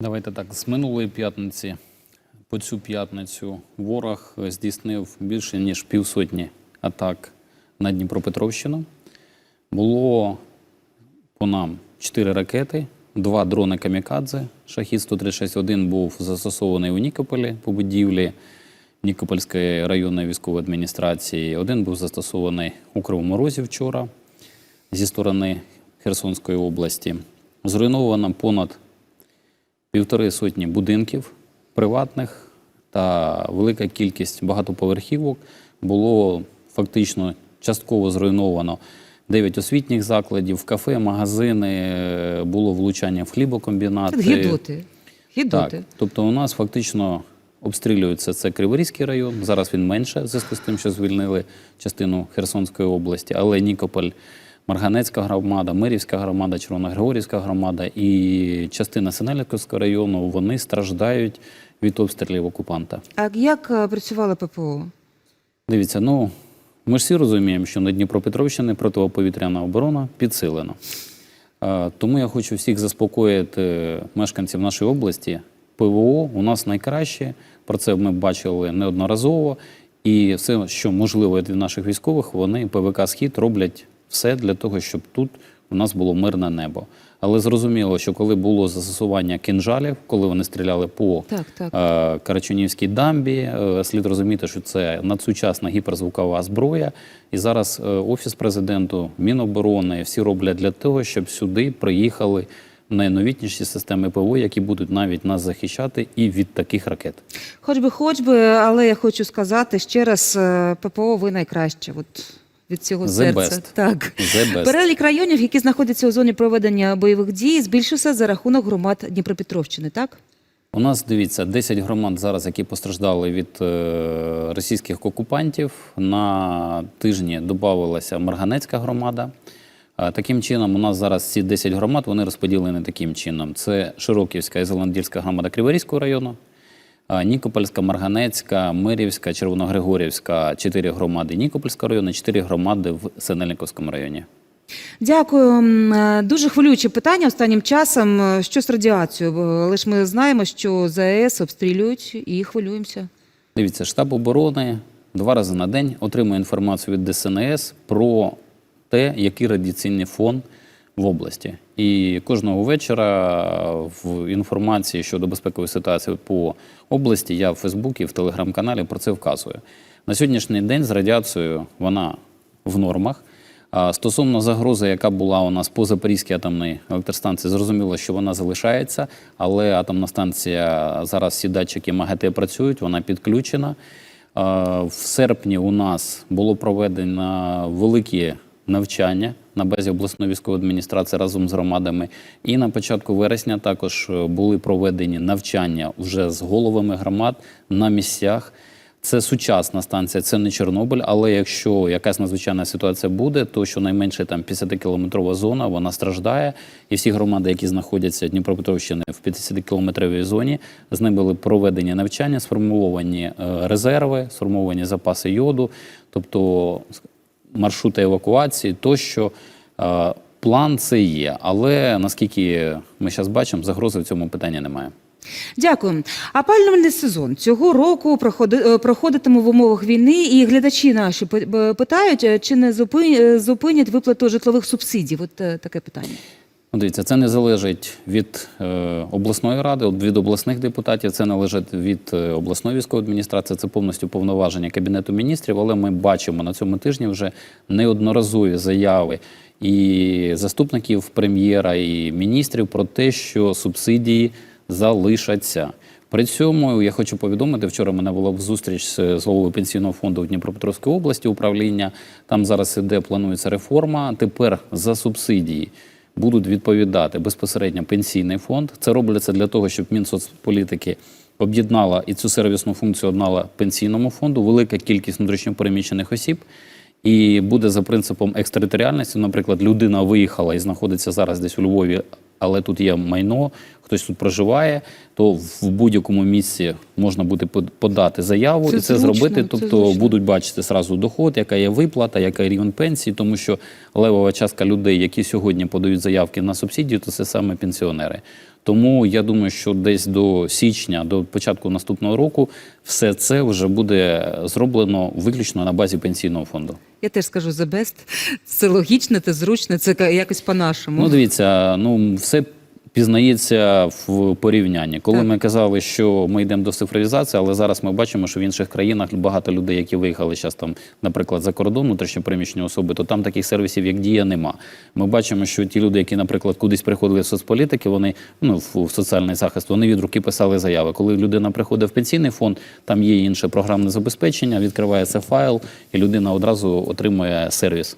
Давайте так. З минулої п'ятниці по цю п'ятницю ворог здійснив більше ніж півсотні атак на Дніпропетровщину. Було по нам чотири ракети, два дрони камікадзе. Шахід 136-1 був застосований у Нікополі по будівлі Нікопольської районної військової адміністрації. Один був застосований у Кривому Розі вчора зі сторони Херсонської області. Зруйновано понад півтори сотні будинків приватних та велика кількість багатоповерхівок було фактично частково зруйновано. Дев'ять освітніх закладів, кафе, магазини, було влучання в хлібокомбінати. Гідоти. Гідоти. Так, тобто у нас фактично обстрілюється це Криворізький район. Зараз він менше, в зв'язку з тим, що звільнили частину Херсонської області, але Нікополь, Марганецька громада, Мирівська громада, Червоногригорівська громада і частина Синельниковського району вони страждають від обстрілів окупанта. А як е, працювала ППО? Дивіться, ну ми ж всі розуміємо, що на Дніпропетровщині протиповітряна оборона підсилена. Е, Тому я хочу всіх заспокоїти мешканців нашої області. ПВО у нас найкраще. Про це ми бачили неодноразово. І все, що можливо від наших військових, вони ПВК Схід роблять все для того, щоб тут у нас було мирне небо. Але зрозуміло, що коли було застосування кинжалів, коли вони стріляли по Так, так. е, Карачунівській дамбі. Е, Слід розуміти, що це надсучасна гіперзвукова зброя. І зараз е, офіс президенту, Міноборони всі роблять для того, щоб сюди приїхали найновітніші системи ПВО, які будуть навіть нас захищати і від таких ракет. Хоч би, хоч би, але я хочу сказати ще раз: ППО ви найкраще. От від цього The серця. best. Так. The best. Перелік районів, які знаходяться у зоні проведення бойових дій, збільшився за рахунок громад Дніпропетровщини, так? У нас дивіться 10 громад зараз, які постраждали від е, російських окупантів. На тижні додавалася Марганецька громада. Е, Таким чином, у нас зараз ці 10 громад вони розподілені таким чином: це Широківська і Зеландільська громада Криворізького району, Нікопольська, Марганецька, Мирівська, Червоногригорівська, 4 громади Нікопольського району, 4 громади в Синельниковському районі. Дякую. Е, Дуже хвилююче питання останнім часом. Е, Що з радіацією? Ж ми знаємо, що ЗАЕС обстрілюють і хвилюємося. Дивіться, штаб оборони два рази на день отримує інформацію від ДСНС про те, який радіаційний фон в області. І кожного вечора в інформації щодо безпекової ситуації по області я в Фейсбуці, в телеграм-каналі про це вказую. На сьогоднішній день з радіацією вона в нормах. Стосовно загрози, яка була у нас по Запорізькій атомній електростанції, зрозуміло, що вона залишається, але атомна станція зараз всі датчики МАГАТЕ працюють, вона підключена. В серпні у нас було проведено великі навчання на базі обласної військової адміністрації разом з громадами. І на початку вересня також е, були проведені навчання вже з головами громад на місцях. Це сучасна станція, це не Чорнобиль. Але якщо якась надзвичайна ситуація буде, то щонайменше там 50-кілометрова зона вона страждає. І всі громади, які знаходяться Дніпропетровщини в 50-кілометровій зоні, з ними були проведені навчання, сформовані е, резерви, сформовані запаси йоду, тобто маршрути евакуації, тощо. Е, План це є, але наскільки ми зараз бачимо, загрози в цьому питанні немає. Дякую. Опалювальний сезон цього року е, проходитиме в умовах війни, і глядачі наші пи- питають, е, чи не зупи- е, зупинять виплату житлових субсидій. От е, таке питання. Ну, Дивіться, це не залежить від е, обласної ради, від обласних депутатів, це належить від е, обласної військової адміністрації, це повністю повноваження Кабінету міністрів. Але ми бачимо на цьому тижні вже неодноразові заяви і заступників прем'єра, і міністрів про те, що субсидії залишаться. При цьому я хочу повідомити, вчора мене була зустріч з головою пенсійного фонду в Дніпропетровській області управління. Там зараз іде, планується реформа. Тепер за субсидії будуть відповідати безпосередньо пенсійний фонд. Це робиться для того, щоб Мінсоцполітики об'єднала і цю сервісну функцію однала пенсійному фонду. Велика кількість внутрішньопереміщених осіб. І буде за принципом екстериторіальності. Наприклад, людина виїхала і знаходиться зараз десь у Львові, але тут є майно. Хтось тут проживає, то в будь-якому місці можна буде под- подати заяву Це і це зручно, зробити. Тобто зручно. будуть бачити зразу доход, яка є виплата, яка є рівень пенсії, тому що левова частка людей, які сьогодні подають заявки на субсидію, то це саме пенсіонери. Тому я думаю, що десь до січня, до початку наступного року, все це вже буде зроблено виключно на базі пенсійного фонду. Я теж скажу the best. Це логічно, це зручно, це якось по-нашому. Ну, дивіться, ну все пізнається в порівнянні. Коли Так. ми казали, що ми йдемо до цифровізації, але зараз ми бачимо, що в інших країнах багато людей, які виїхали зараз там, наприклад, за кордон, внутрішньопереміщені особи, то там таких сервісів, як дія, нема. Ми бачимо, що ті люди, які, наприклад, кудись приходили в соцполітики, вони ну в, в соціальний захист, вони від руки писали заяви. Коли людина приходить в пенсійний фонд, там є інше програмне забезпечення, відкривається файл, і людина одразу отримує сервіс.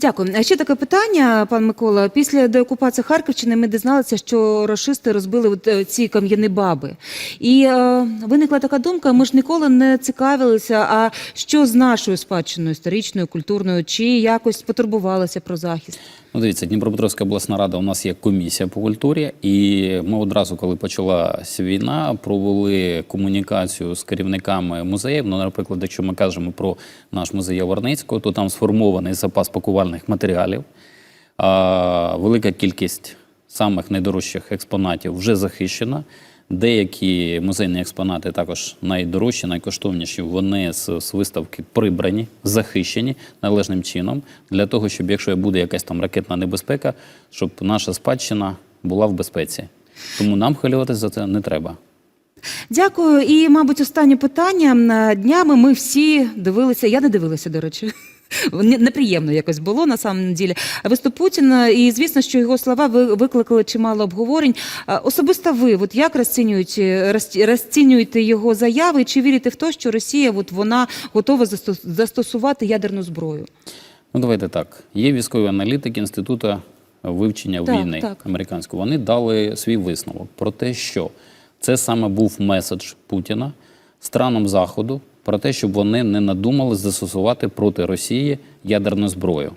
Дякую. Ще таке питання, пан Микола. Після деокупації Харківщини ми дізналися, що рашисти розбили е, ці кам'яні баби. І е, виникла така думка: ми ж ніколи не цікавилися, а що з нашою спадщиною історичною, культурною, чи якось потурбувалися про захист. Ну, дивіться, Дніпропетровська обласна рада у нас є комісія по культурі, і ми одразу, коли почалася війна, провели комунікацію з керівниками музеїв. Ну, наприклад, якщо ми кажемо про наш музей Яворницького, то там сформований запас пакувальних матеріалів. Велика кількість самих найдорожчих експонатів вже захищена. Деякі музейні експонати також найдорожчі, найкоштовніші. Вони з, виставки прибрані, захищені належним чином для того, щоб якщо буде якась там ракетна небезпека, щоб наша спадщина була в безпеці. Тому нам хвилюватися за це не треба. Дякую. І, мабуть, останнє питання. Днями ми всі дивилися. Я не дивилася, до речі. Не- Неприємно якось було на самом ділі. Виступ Путіна, і звісно, що його слова викликали чимало обговорень. Особисто ви, от як розцінюєте, розцінюєте його заяви? Чи вірите в те, що Росія от вона готова застосувати ядерну зброю? Ну, давайте так. Є військові аналітики Інституту вивчення Так, війни так. американського. Вони дали свій висновок про те, що це саме був меседж Путіна странам Заходу про те, щоб вони не надумали застосувати проти Росії ядерну зброю.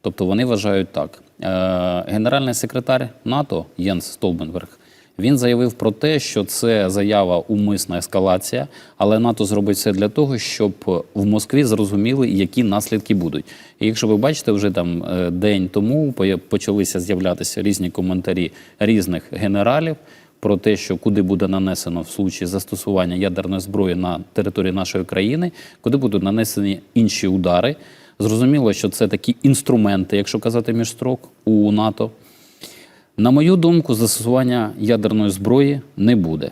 Тобто вони вважають так. Е, Генеральний секретар НАТО Єнс Столбенберг він заявив про те, що це заява умисна ескалація, але НАТО зробить все для того, щоб в Москві зрозуміли, які наслідки будуть. І якщо ви бачите, вже там е, день тому почалися з'являтися різні коментарі різних генералів про те, що куди буде нанесено в случаї застосування ядерної зброї на території нашої країни, куди будуть нанесені інші удари. Зрозуміло, що це такі інструменти, якщо казати між строк у НАТО. На мою думку, застосування ядерної зброї не буде.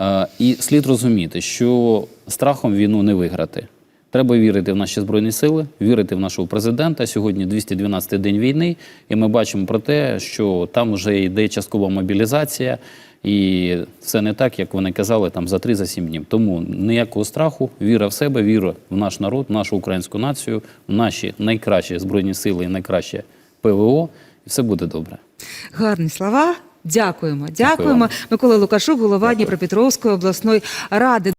Е, І слід розуміти, що страхом війну не виграти. Треба вірити в наші збройні сили, вірити в нашого президента. Сьогодні 212-й день війни, і ми бачимо про те, що там вже йде часткова мобілізація, і це не так, як вони казали, там за 3-7 днів. Тому ніякого страху, віра в себе, віра в наш народ, в нашу українську націю, в наші найкращі збройні сили і найкраще ПВО, і все буде добре. Гарні слова. Дякуємо. Дякуємо. вам. Микола Лукашук, голова Дніпропетровської обласної ради.